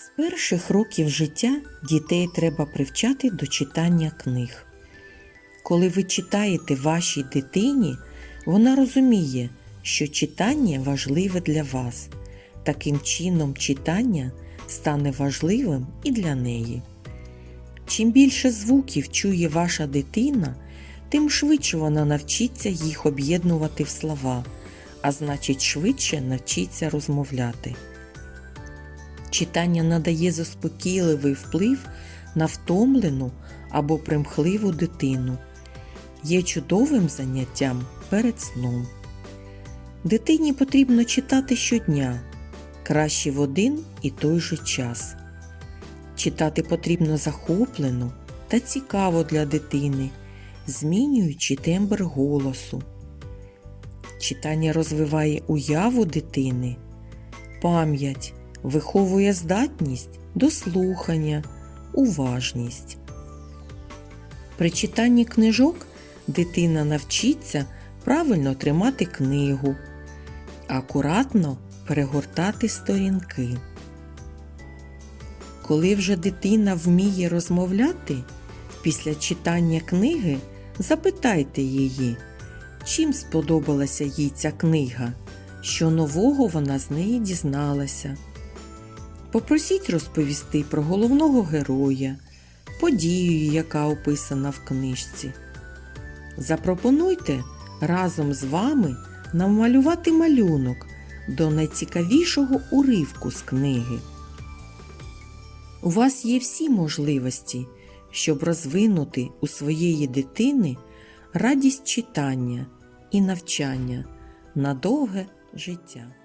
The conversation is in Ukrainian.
З перших років життя дітей треба привчати до читання книг. Коли ви читаєте вашій дитині, вона розуміє, що читання важливе для вас. Таким чином, читання стане важливим і для неї. Чим більше звуків чує ваша дитина, тим швидше вона навчиться їх об'єднувати в слова, а значить, швидше навчиться розмовляти. Читання надає заспокійливий вплив на втомлену або примхливу дитину. Є чудовим заняттям перед сном. Дитині потрібно читати щодня, краще в один і той же час. Читати потрібно захоплено та цікаво для дитини, змінюючи тембр голосу. Читання розвиває уяву дитини, пам'ять, виховує здатність до слухання, уважність. При читанні книжок дитина навчиться правильно тримати книгу, акуратно перегортати сторінки. Коли вже дитина вміє розмовляти, після читання книги запитайте її, чим сподобалася їй ця книга, що нового вона з неї дізналася. Попросіть розповісти про головного героя, подію, яка описана в книжці. Запропонуйте разом з вами намалювати малюнок до найцікавішого уривку з книги. У вас є всі можливості, щоб розвинути у своєї дитини радість читання і навчання на довге життя.